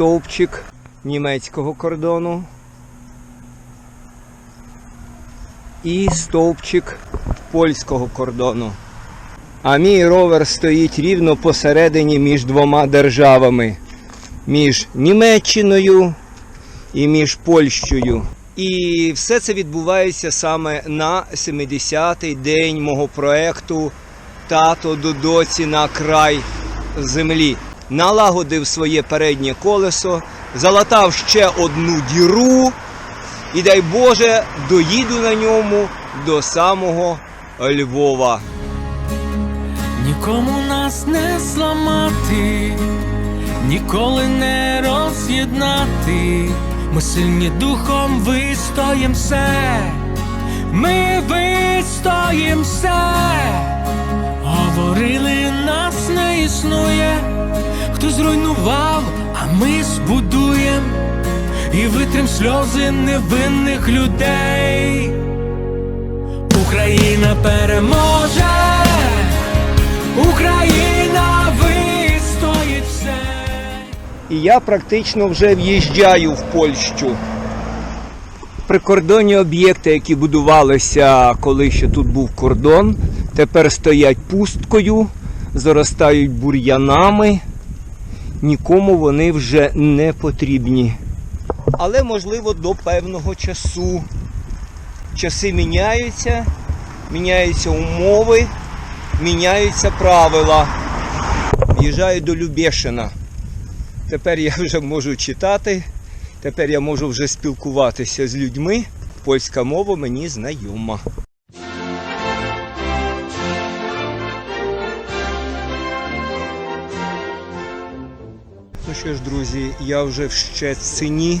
стовпчик німецького кордону. І стовпчик польського кордону. А мій ровер стоїть рівно посередині між двома державами. Між Німеччиною і між Польщею. І все це відбувається саме на 70-й день мого проекту Тато до доці на край землі. Налагодив своє переднє колесо, залатав ще одну діру, і дай Боже, доїду на ньому до самого Львова. Нікому нас не зламати, ніколи не роз'єднати. Ми сильні духом вистоїм все, ми вистоїм все. Говорили, нас не існує, хто зруйнував, а ми збудуєм і витрим сльози невинних людей. Україна переможе. Україна вистоїть все. І я практично вже в'їжджаю в Польщу. Прикордонні об'єкти, які будувалися, коли ще тут був кордон, тепер стоять пусткою, заростають бур'янами. Нікому вони вже не потрібні. Але можливо до певного часу. Часи міняються, міняються умови, міняються правила. В'їжджаю до Любешина. Тепер я вже можу читати, тепер я можу вже спілкуватися з людьми. Польська мова мені знайома. Що ж, друзі, я вже в Щецині.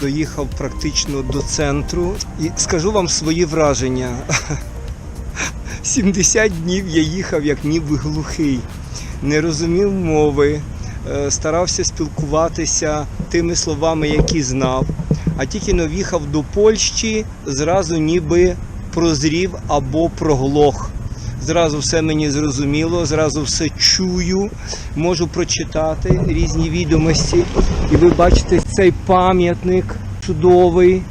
Доїхав практично до центру і скажу вам свої враження. 70 днів я їхав як ніби глухий, не розумів мови, е, старався спілкуватися тими словами, які знав. А тільки но в'їхав до Польщі, зразу ніби прозрів або проглох. Зразу все мені зрозуміло, зразу все чую, можу прочитати різні відомості. І ви бачите цей пам'ятник чудовий.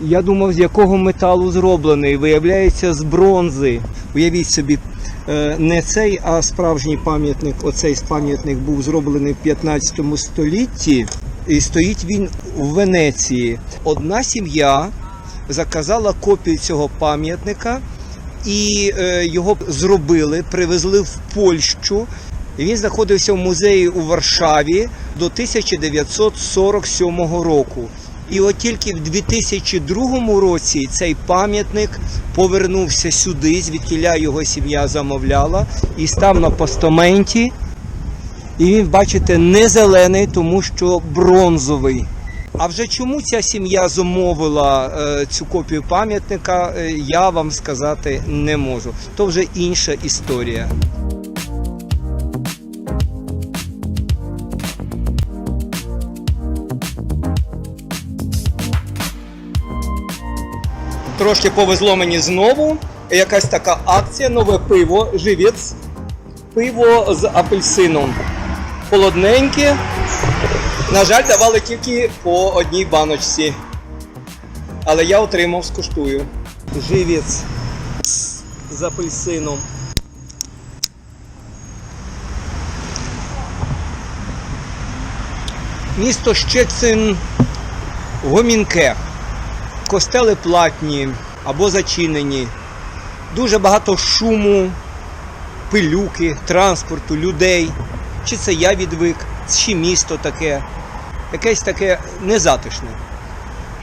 Я думав, з якого металу зроблений. Виявляється, з бронзи. Уявіть собі, не цей, а справжній пам'ятник. Оцей пам'ятник був зроблений в 15 столітті, і стоїть він в Венеції. Одна сім'я заказала копію цього пам'ятника, і е, його зробили, привезли в Польщу. Він знаходився в музеї у Варшаві до 1947 року. І от тільки в 2002 році цей пам'ятник повернувся сюди, звідкіля його сім'я замовляла, і став на постаменті. І він, бачите, не зелений, тому що бронзовий. А вже чому ця сім'я замовила е, цю копію пам'ятника, е, я вам сказати не можу. То вже інша історія. Трошки повезло мені знову. Якась така акція, нове пиво, живець. Пиво з апельсином. Холодненьке. На жаль, давали тільки по одній баночці. Але я отримав, скуштую. Живець з апельсином. Місто Щецин гомінке. Костели платні або зачинені. Дуже багато шуму, пилюки, транспорту, людей. Чи це я відвик, чи місто таке, якесь таке незатишне.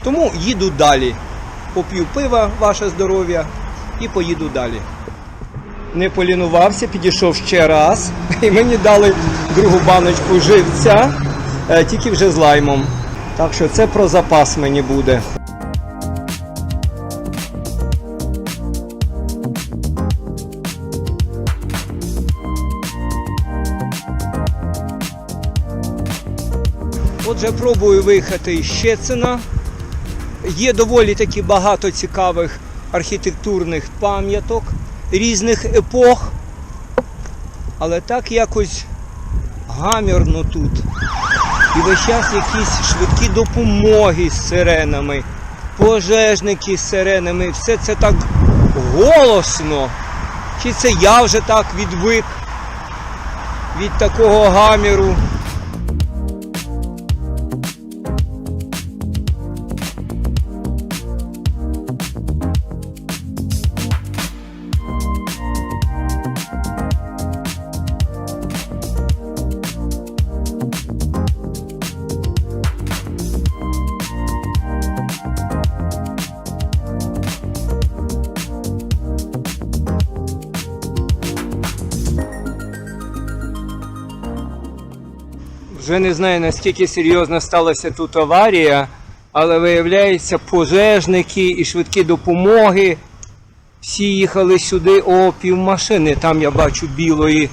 Тому їду далі. Поп'ю пива, ваше здоров'я, і поїду далі. Не полінувався, підійшов ще раз, і мені дали другу баночку живця, е, тільки вже з лаймом. Так що це про запас мені буде. Виїхати із Щецина. Є доволі таки багато цікавих архітектурних пам'яток різних епох. Але так якось гамірно тут. І весь час якісь швидкі допомоги з сиренами, пожежники з сиренами. Все це так голосно. Чи це я вже так відвик від такого гаміру? Вже не знаю наскільки серйозно сталася тут аварія, але виявляється, пожежники і швидкі допомоги. Всі їхали сюди о півмашини. Там я бачу білої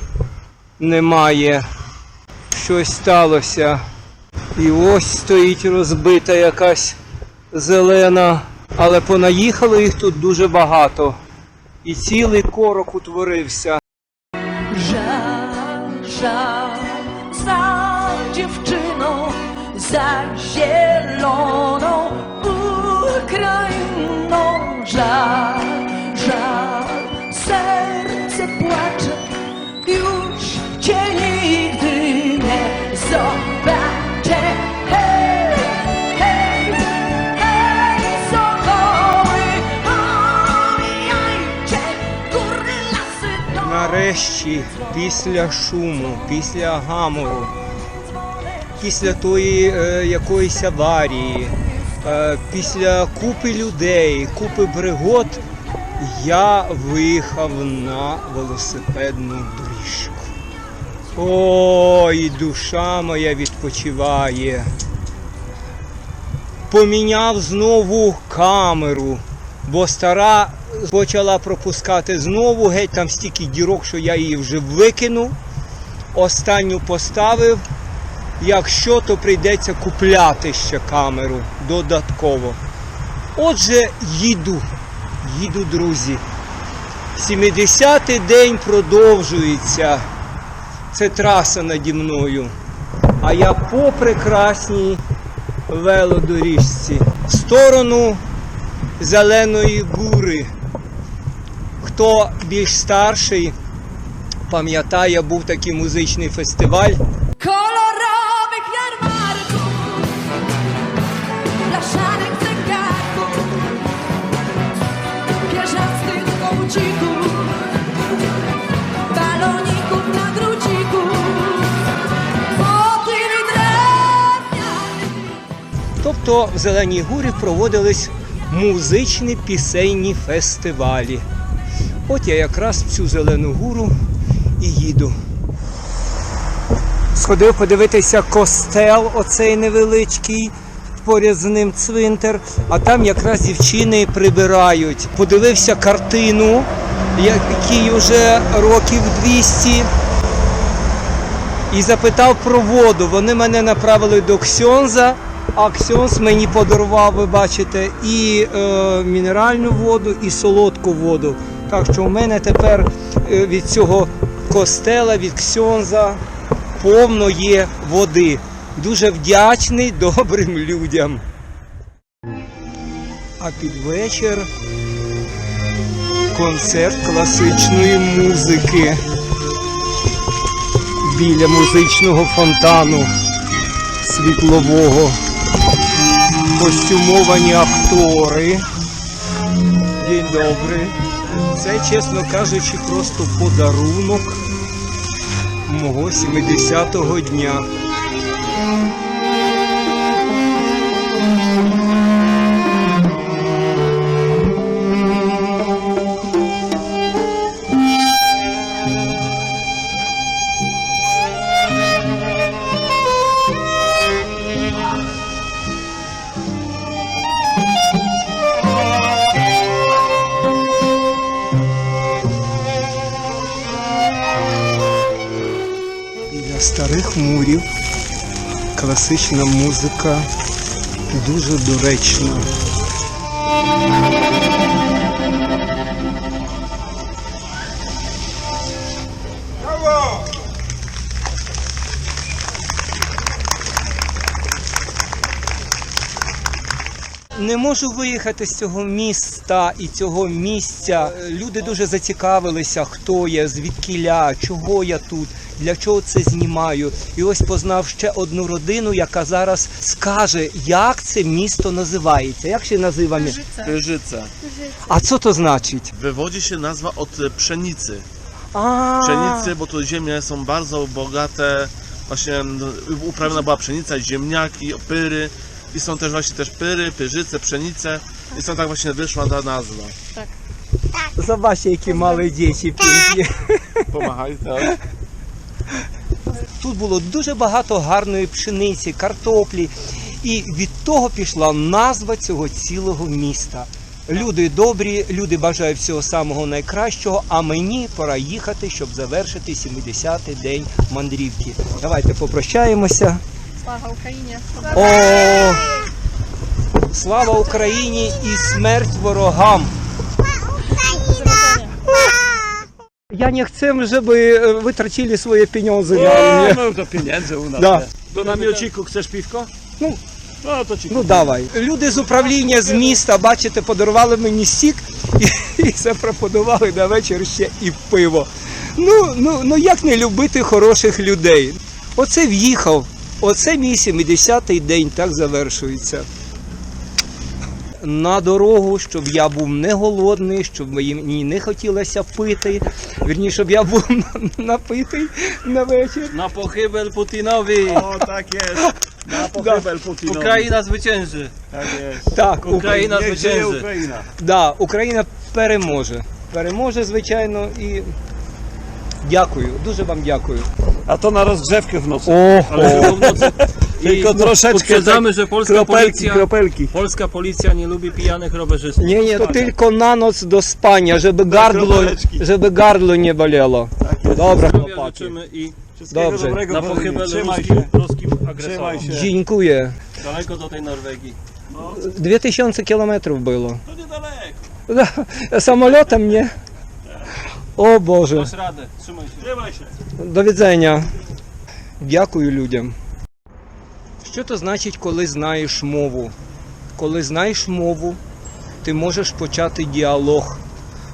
немає. Щось сталося. І ось стоїть розбита якась зелена. Але понаїхало їх тут дуже багато. І цілий корок утворився. Нарешті, після шуму, після гамору, після тої е, якоїсь аварії, е, після купи людей, купи пригод, я виїхав на велосипедну доріжку. Ой, душа моя відпочиває. Поміняв знову камеру, бо стара почала пропускати знову, геть там стільки дірок, що я її вже викинув. Останню поставив. Якщо, то прийдеться купляти ще камеру додатково. Отже, їду, їду, друзі. 70-й день продовжується. Це траса наді мною. А я по прекрасній велодоріжці. В сторону Зеленої гури. Хто більш старший, пам'ятає, був такий музичний фестиваль. Тобто в Зеленій Гурі проводились музичні пісенні фестивалі. От я якраз в цю зелену гуру і їду. Сходив подивитися костел, оцей невеличкий, поряд з ним цвинтар, а там якраз дівчини прибирають. Подивився картину, якій вже років 200 і запитав про воду. Вони мене направили до Ксьонза, а Ксьонз мені подарував, ви бачите, і е, мінеральну воду, і солодку воду. Так що у мене тепер е, від цього костела, від Ксьонза повно є води. Дуже вдячний добрим людям. А під вечір концерт класичної музики біля музичного фонтану світлового. Костюмовані актори. День добрий. Це, чесно кажучи, просто подарунок мого 70-го дня. Старих мурів класична музика дуже доречна. Не можу виїхати з цього міста і цього місця. Люди дуже зацікавилися, хто я, звідкіля, чого я тут, для чого це знімаю. І ось познав ще одну родину, яка зараз скаже, як це місто називається. Як się nazywa? mie- Pyrzyce. А що to значить? Wywodzi się nazwa od e, pszenicy. А, Pszenicy, bo tu ziemie są bardzo bogate. Właśnie m, uprawiana była pszenica, ziemniaki, pyry. I są też właśnie też pyry, pyrzyce, pszenice. I stąd tak właśnie wyszła ta nazwa. Zobaczcie, які мали діти пінкі. Pomachaj, tak? Тут було дуже багато гарної пшениці, картоплі, і від того пішла назва цього цілого міста. Люди добрі, люди бажають всього самого найкращого, а мені пора їхати, щоб завершити 70-й день мандрівки. Давайте попрощаємося. Слава Україні! О, слава Україні і смерть ворогам! Я не żeby e, wy tracili swoje pieniądze na mnie. No to pieniędzy u nas. Да. Do namiociku chcesz piwko? Ну, No to ci Ну давай. Люди з управління з міста, бачите, подарували мені сік і, і запропонували на вечір ще і пиво. Ну, ну, ну як не любити хороших людей? Оце в'їхав. Оце мій 70-й день так завершується. На дорогу, щоб я був не голодний, щоб мені не хотілося пити. Вірніше, щоб я був напитий на вечір. Na pochybel Putinowi! O, tak jest. Na pochybel Putinowi! Україна. Tak jest. Так, Україна зwycięży. Ukraina! Да, Україна переможе. Переможе, звичайно, і дякую, дуже вам дякую. A to na rozgrzewkę w nocy. О, w nocy. Tylko troszeczkę Uprzedzamy, tak, że polska kropelki, policja, kropelki. polska policja nie lubi pijanych rowerzystów. ні, ні, то тільки на ноc до спання, щоб гардло, кропелечки. щоб гардло не болело. Добре, Zdrowia хлопаки. życzymy i Wszystkiego Dobrze. dobrego. na Władimir. pochybel Trzymaj ruskim, się. ruskim Trzymaj agresorom. się. Дякую. Daleko do tej Norwegii. 2000 кілометрів було. To niedaleko. Да, Самольотом ні. О Боже. Dasz radę, trzymaj się. Trzymaj się. До відзення. Дякую людям. Що то значить, коли знаєш мову? Коли знаєш мову, ти можеш почати діалог,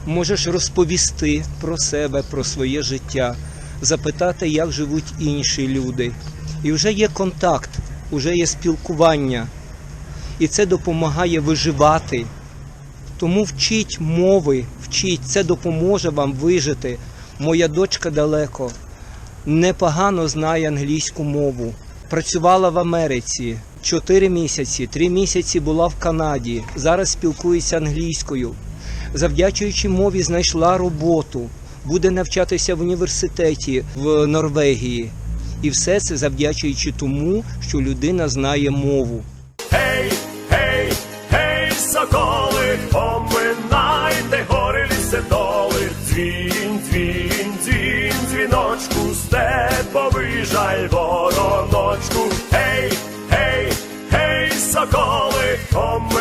можеш розповісти про себе, про своє життя, запитати, як живуть інші люди. І вже є контакт, вже є спілкування. І це допомагає виживати. Тому вчіть мови, вчіть, це допоможе вам вижити. Моя дочка далеко непогано знає англійську мову. Працювала в Америці 4 місяці, 3 місяці була в Канаді. Зараз спілкується англійською. Завдячуючи мові, знайшла роботу. Буде навчатися в університеті в Норвегії. І все це завдячуючи тому, що людина знає мову. Гей, гей, гей, соколи, поминайте гори ліси доли. Дзвін, дзвін, дзвін, дзвіночку, степовий повижай вороночку, гей, гей, гей, соколи, кому.